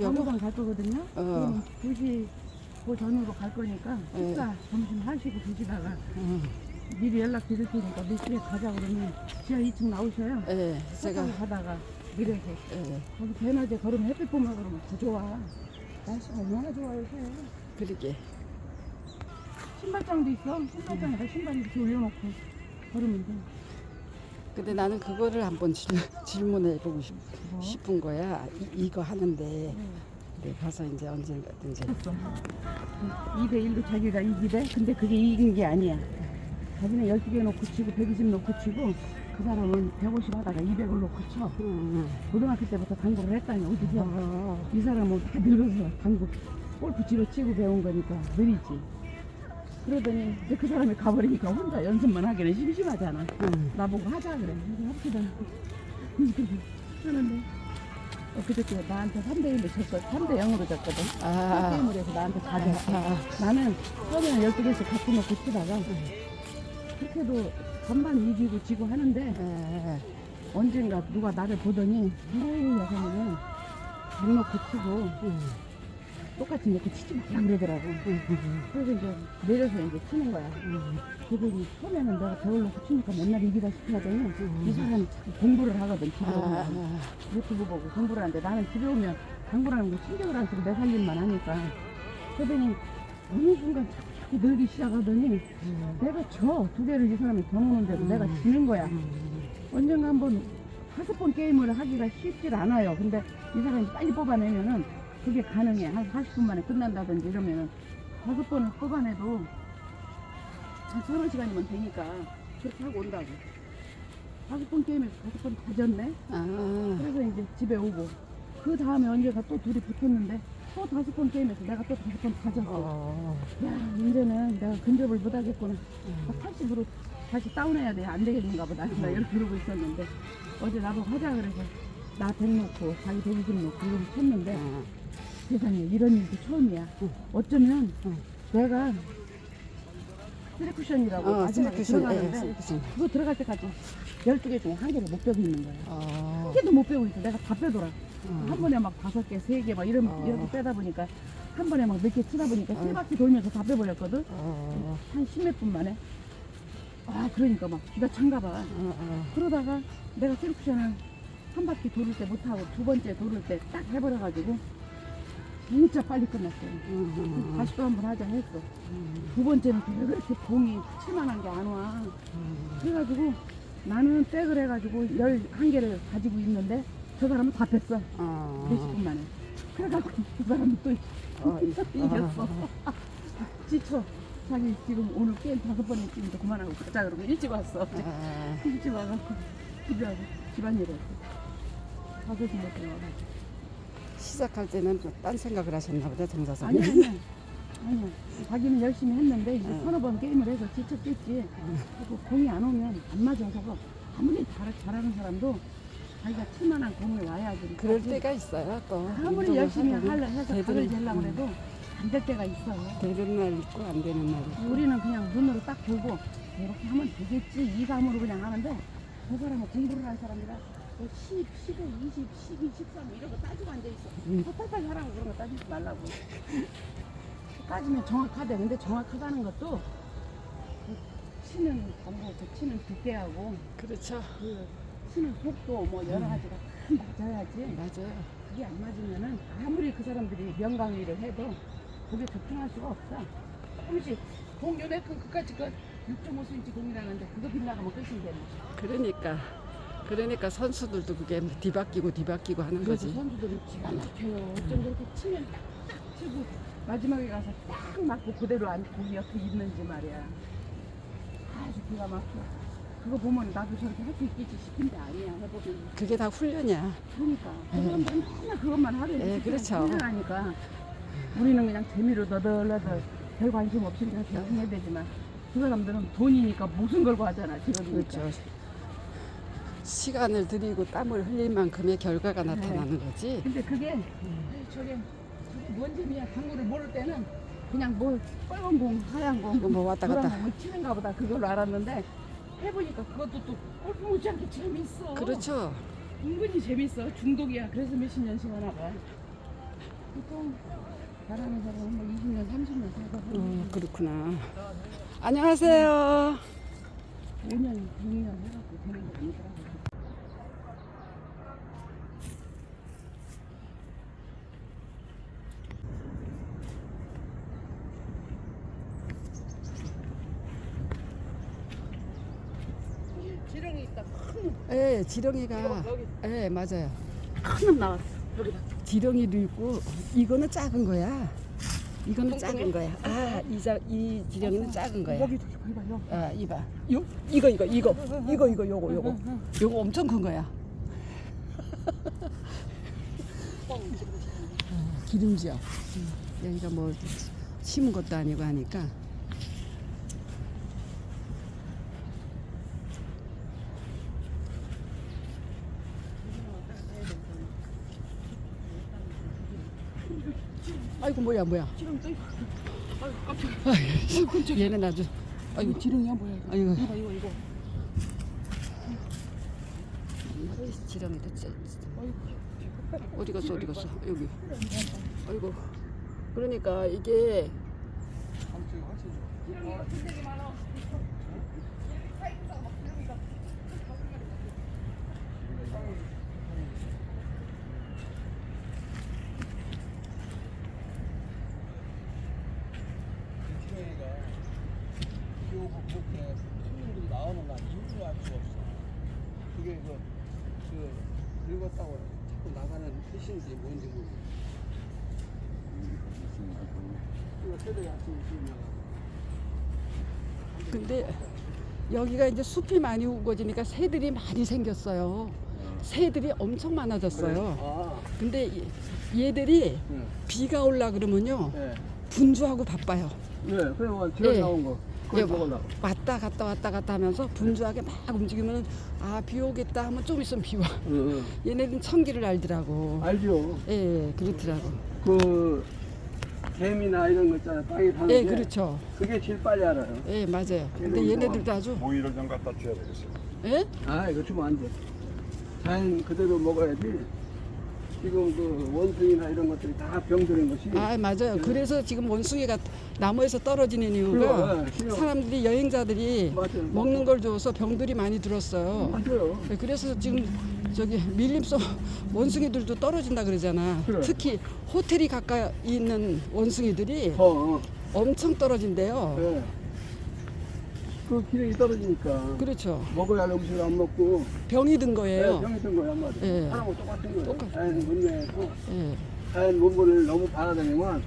방금 갈 거거든요. 어. 그럼 2시 그 전후로 갈 거니까 네. 식사 점심 하시고 드시다가 응. 미리 연락 드릴 테니까 몇 시에 가자 그러면 지하 2층 나오셔요. 예, 제가 제가 가다가 미래서 예, 거기 대낮에 걸으면 햇빛 보면 그러면 더 좋아. 날씨가 얼마나 좋아요, 요새. 그러게 신발장도 있어. 신발장에다 신발 이렇게 올려놓고 걸으면 돼. 근데 나는 그거를 한번 질, 질문해 보고 싶, 뭐? 싶은 거야 이, 이거 하는데 네. 네, 가서 이제 했어. 2대 1로 자기가 이기대? 근데 그게 이긴 게 아니야. 자기는 12개 놓고 치고 120 놓고 치고 그 사람은 150 하다가 200을 놓고 쳐. 응, 고등학교 때부터 당구를 했다니 어디서. 응. 이 사람은 다 늙어서 당구 골프 치러 치고 배운 거니까 느리지. 그러더니 이제 그 사람이 가버리니까 혼자 연습만 하기는 심심하잖아. 응. 나보고 하자 그래. 그래서 합시다. 하는데 엊그저께 나한테 3대1로 졌어. 3대 0으로 졌거든. 아, 게임을 해서 나한테 아, 가졌어. 아, 나는 처음에는 12개씩 갖고 놓고 치다가 그렇게도 반반 이기고 지고 하는데 예, 언젠가 누가 나를 보더니 누구 여성은 못 놓고 치고 응, 똑같이 놓고 치지 말라 그러더라고. 그래서 이제 내려서 이제 치는 거야. 응. 그들이 처음에는 내가 놓고 치니까 맨날 이기다시피 하더니 음. 이 사람이 자꾸 공부를 하거든 집에 아, 오면 아, 유튜브 보고 공부를 하는데 나는 집에 오면 당구라는 거 신경을 안 쓰고 내 살림만 하니까 그러더니 어느 순간 자꾸 늘기 시작하더니 음, 내가 져 두 개를 이 사람이 더 놓는데도 내가 지는 거야 음. 언젠가 한번 다섯 번 게임을 하기가 쉽질 않아요 근데 이 사람이 빨리 뽑아내면은 그게 가능해. 한 40분 만에 끝난다든지 이러면은 다섯 번을 뽑아내도 한 서너 시간이면 되니까 그렇게 하고 온다고. 다섯 번 게임에서 다섯 번 다 졌네? 아, 그래서 이제 집에 오고. 그 다음에 언제가 또 둘이 붙었는데 또 다섯 번 게임에서 내가 또 다섯 번 다 졌어. 어, 야 이제는 내가 근접을 못 하겠구나. 음. 80으로 다시 다운해야 돼. 안 되겠는가 보다. 나 이렇게 그러고 있었는데. 어제 나보고 하자 그래서 나 100 놓고 자기 120 놓고 이렇게 쳤는데 어, 세상에 이런 일도 처음이야 응. 어쩌면 응. 내가 쓰리쿠션이라고 어, 마지막에 쓰리쿠션, 예, 들어가는데 쓰리쿠션. 그거 들어갈 때까지 12개 중에 한 개를 못 빼고 있는 거야 어, 한 개도 못 빼고 있어 내가 다 빼더라 어. 한 번에 막 다섯 개, 세 개 막 이런 어. 이렇게 빼다 보니까 한 번에 막 몇 개 치다 보니까 세 어. 바퀴 돌면서 다 빼버렸거든. 어, 한 십몇 분 만에. 아 그러니까 막 기가 찬가 봐. 어, 어. 그러다가 내가 셀쿠션을 한 바퀴 돌을 때 못하고 두 번째 돌을 때 딱 해버려가지고 진짜 빨리 끝났어요. 음, 음, 다시 또 한 번 하자 했어. 음, 두 번째는 왜 그렇게 공이 칠만한 게 안 와. 음. 그래가지고 나는 백을 해가지고 열한 개를 가지고 있는데 저 사람은 다 뺐어. 어, 몇십 분 만에. 그래가지고 그 사람이 또 어, 이- 이겼어. 어, 지쳐. 자기 지금 오늘 게임 다섯 번 했으니까 그만하고 가자 그러고 일찍 왔어. 아, 일찍 와가지고 집에 와서 집안일 했어. 다섯 시 먹고 와가지고. 시작할 때는 딴 생각을 하셨나 보다 아니 정자사님. 아니 아니. 자기는 열심히 했는데 이제 응. 서너 번 게임을 해서 지쳤겠지. 그리고 공이 안 오면 안 맞아서 아무리 잘, 잘하는 사람도 자기가 칠만한 공이 와야지. 그럴 때가 있어요 또. 아무리 열심히 하려 해서 각을 재려고 음, 해도 안 될 때가 있어. 되는 날 있고 안 되는 날 있고. 우리는 그냥 눈으로 딱 보고 이렇게 하면 되겠지 이 감으로 그냥 하는데 저 사람은 공부를 한 사람이라 뭐 10, 15, 20, 12, 13 이런 거 따지고 앉아 있어 음. 헛헛하게 하라고 그런 거 따지지 말라고 따지면 정확하대 근데 정확하다는 것도 그 치는 방법, 그 치는 두께하고 그렇죠. 그 치는 속도 뭐 여러 가지가 다 맞아야지 맞아요. 그게 안 맞으면은 아무리 그 사람들이 명강의를 해도 그게 적중할 수가 없어. 혹시 공 요만큼 그까지 그 6.5cm 공이라는데 그거 빗나가면 끝인데 뭐. 그러니까 그러니까 선수들도 그게 뒤바뀌고 뒤바뀌고 하는 그래서 거지. 선수들은 기가 막혀요. 어쩜 그렇게 치면 딱 치고 마지막에 가서 딱 맞고 그대로 안 공이 옆에 있는지 말이야. 아주 기가 막혀. 그거 보면 나도 저렇게 할 수 있겠지 싶은데 아니야 해보면. 그게 다 훈련이야. 그러니까 그 사람들은 맨날 그것만 하루에 예, 그렇죠. 훈련하니까 우리는 그냥 재미로 너덜너덜 별 관심 그냥 대충 해야 되지만 그 사람들은 돈이니까 목숨 걸고 하잖아 직업이니까 그렇죠. 시간을 들이고 땀을 흘린 만큼의 결과가 네. 나타나는 거지. 근데 그게 저게 뭔 재미야 당구를 모를 때는 그냥 뭐 빨간 공 하얀 공 뭐 왔다 갔다. 공을 치는가 보다 그걸로 알았는데 해보니까 그것도 또 골프 못지않게 재밌어 그렇죠. 은근히 재밌어 중독이야 그래서 몇십 년씩 하나 봐 보통 잘하는 사람은 뭐 20년, 30년 살고 어, 그렇구나. 안녕하세요. 5년, 6년 해갖고 되는 게 아니더라고요. 지렁이 있다. 예, 지렁이가. 예, 맞아요. 큰놈 나왔어. 여기다. 지렁이도 있고 이거는 작은 거야. 이거는 작은 거야. 아, 이, 자, 이 지렁이는 작은 거야. 여기도 이봐, 여기. 아, 이봐. 요, 이거, 이거, 이거, 이거, 이거, 요거, 요거, 요거 엄청 큰 거야. 어, 기름지요. 여기가 뭐 심은 것도 아니고 하니까. 아이고 뭐야 뭐야. 지렁이 또 있어. 아유, 깜짝이야. 얘는 아주 아이고 지렁이야, 뭐야, 이거. 아이고 이거, 이거, 이거. 지렁이도 짜- 아이고. 어디 갔어 어디 갔어 여기 아이고 그러니까 이게 지렁이가 비 오고 그렇게 손님들이 나오는 날 이유를 알 수가 없어. 그게 그, 그 늙었다고 자꾸 나가는 뜻인지 뭔지 모르겠어. 이거 새벽에 아침에 지금 나가. 근데 여기가 이제 숲이 많이 우거지니까 새들이 많이 생겼어요. 새들이 엄청 많아졌어요. 아, 근데 얘- 얘들이 네. 비가 올라 그러면요 네. 분주하고 바빠요. 네, 그래 뭐 지렁이 예. 나온 거. 예, 먹으려고. 왔다 갔다 왔다 갔다 하면서 분주하게 막 움직이면 아비 오겠다 하면 좀 있으면 비 와. 응, 응. 얘네들은 천기를 알더라고. 알죠. 예, 그렇더라고. 그 개미나 이런 거 있잖아. 땅에 사는 예, 게. 그렇죠. 그게 제일 빨리 알아요. 예, 맞아요. 근데 얘네들도 아주 모이를 좀 갖다 줘야 되겠어요. 예? 아, 이거 주면 안 돼. 자연 그대로 먹어야지. 지금 그 원숭이나 이런 것들이 다 병들은 것이. 아 맞아요. 그래서 지금 원숭이가 나무에서 떨어지는 이유가 그래요, 예. 사람들이 여행자들이 맞아요. 먹는 걸 줘서 병들이 많이 들었어요. 맞아요. 네, 그래서 지금 저기 밀림속 원숭이들도 떨어진다 그러잖아. 그래. 특히 호텔이 가까이 있는 원숭이들이 어, 어. 엄청 떨어진대요. 네. 그 기력이 떨어지니까. 그렇죠. 먹어야 할 음식을 안 먹고. 병이 든 네, 거예요. 병이 든 거야, 한마디. 예. 사람하고 똑같은 거예요. 똑같- 자연 문명에서 예. 자연 문물을 너무 받아들이면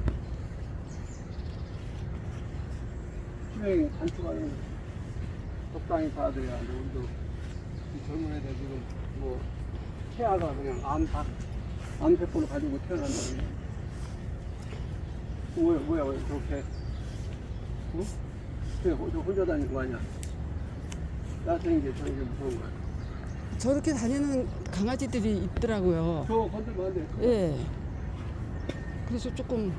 수명이 단축하는 적당히 받아들여야 하는데 이 젊은 애들 지금 뭐 태아가 그냥 암, 다- 암세포를 가지고 태어난다는 뭐야 뭐야 왜 저렇게 응? 저 혼자 다니는 거 아니야 나서는 게 저게 무서운 거야 저렇게 다니는 강아지들이 있더라고요. 저 건들면 안 돼 예. 그래서 조금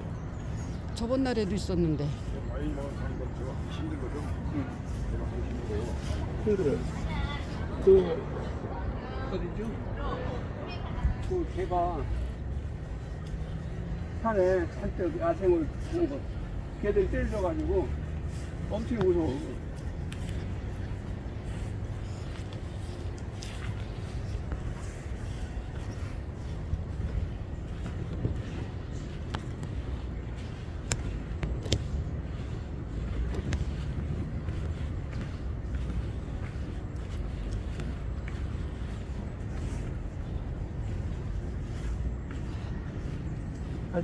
저번 날에도 있었는데 많이 먹은 사람들 제가 힘든 거죠. 제가 하기 힘들어요. 힘들어요. 그 어디죠? 그 개가 산에 살때 야생을 하는 거. 개들이 때려가지고 엄청 무서워.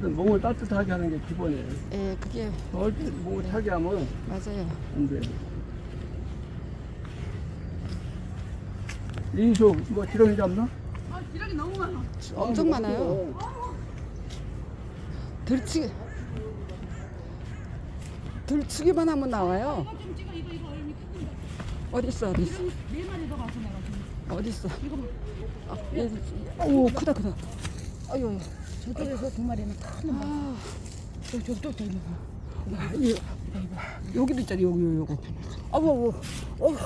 하여튼 몸을 따뜻하게 하는 게 기본이에요. 예, 그게 얼핏 몸을 차게 하면 맞아요. 안 돼. 인수 뭐 지렁이 잡나? 엄청 많아요. 들치 들치기만 하면 나와요. 어디 있어 어디 있어? 네 마리 더 가서 내가 지금. 어디 있어? 아, 얘, 오 크다 크다. 아유, 저쪽에서 두 마리는 봐. 아, 저기 저기 또 있는 거. 와, 이, 여기도 있잖아 여기 여기 요거. 아우, 아우, 어,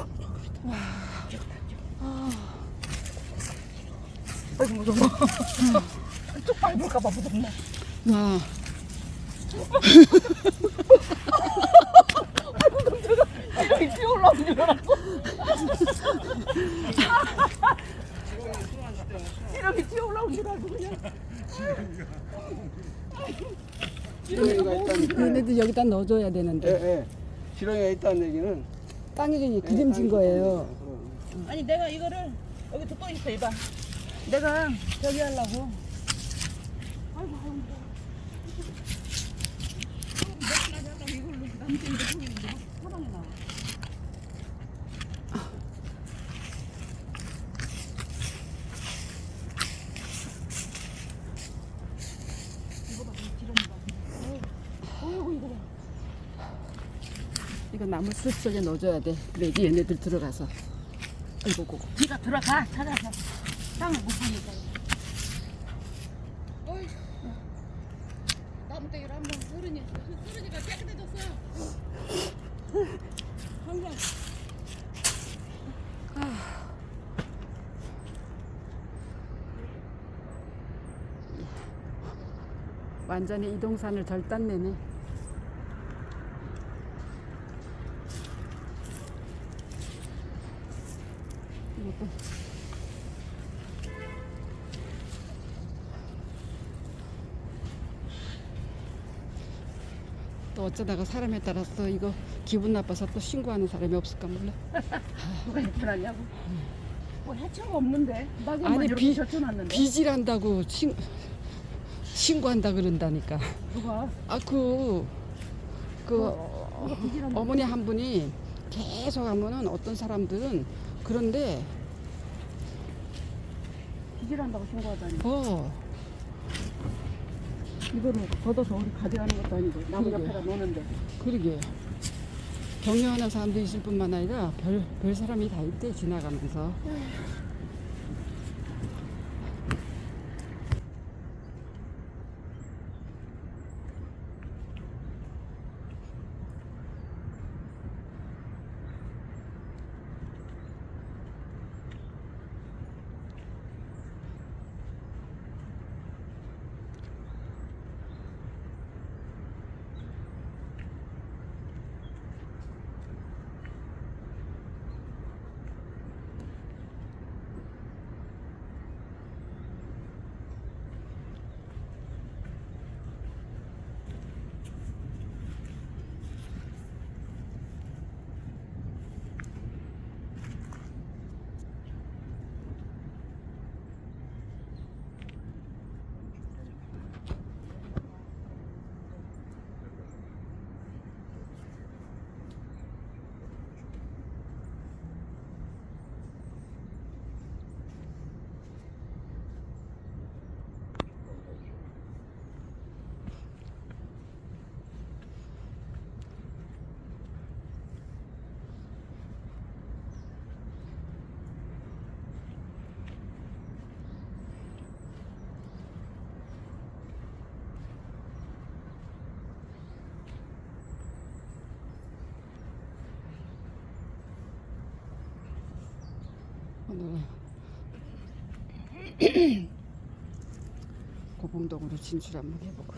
아이고 무서워. 쭉 밟을까봐 무섭네. 와. 이렇게 뛰어 올라오는 줄 알았어. 이렇게 뛰어 올라오는 줄 알고 그냥. 지렁이가 있다는 얘네들 여기다 넣어줘야 예, 되는데 예. 지렁이가 있다는 얘기는 땅이 예, 기름진 거예요. 아니 내가 이거를 여기 또 있어 이봐. 내가 저기 하려고. 이거 나 무 숲 속에 넣어줘야 돼. 그래야지 얘네들 들어가서. 아이고, 고고. 네가 들어가 찾아서. 땅을 못 보니까. 나무대기를 한번 흐르니 흐르니까 깨끗해졌어요. 항상 완전히 이동산을 절단내네. 이것도 또 어쩌다가 사람에 따라서 이거 기분 나빠서 또 신고하는 사람이 없을까 몰라. 누가 해쳐놨냐고. 뭐 해쳐가 없는데. 아니, 이렇게 비- 젖혀놨는데. 비질한다고 신, 신고한다 그런다니까. 누가? 아, 그, 그, 누가 비질한다. 어머니 한 분이 계속 하면은 어떤 사람들은 그런데, 비질한다고 신고하다니. 어, 이거를 걷어서 우리 가져가는 것도 아니고 나무 그러게. 옆에다 놓는데. 그러게. 경영하는 사람도 있을 뿐만 아니라 별, 별 사람이 다 있대, 지나가면서. 오늘 고봉동으로 진출 한번 해보고.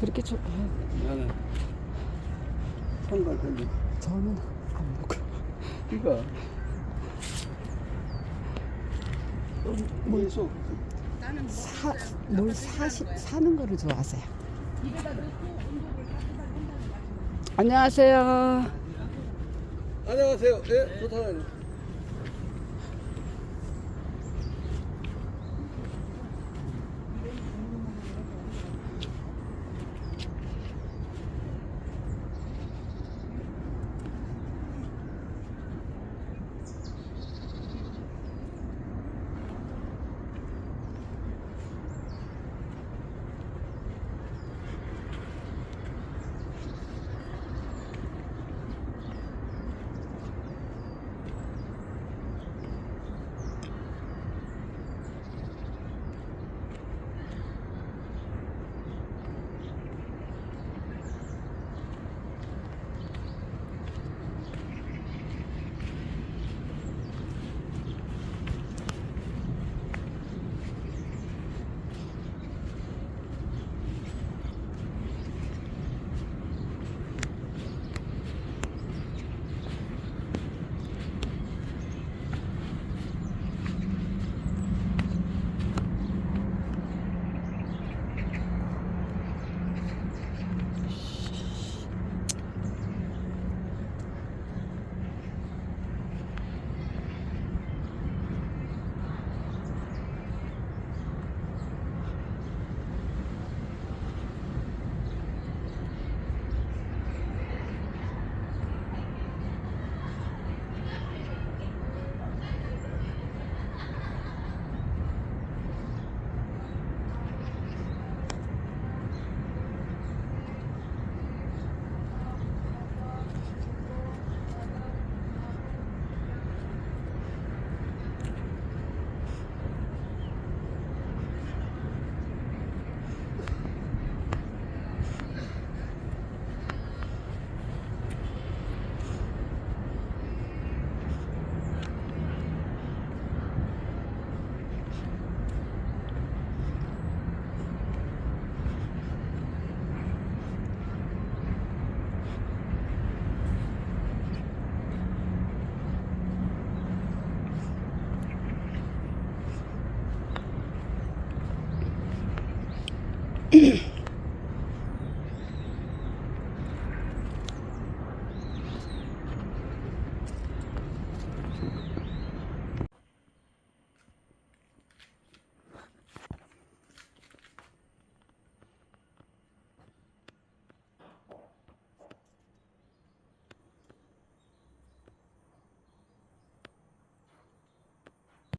그렇게 좋, 아, 나는 선걸 별로. 저는 안 먹어. 이거. 계속 사, 뭘 사시, 사는 거를 좋아하세요. 안녕하세요. 안녕하세요. 예, 좋다요.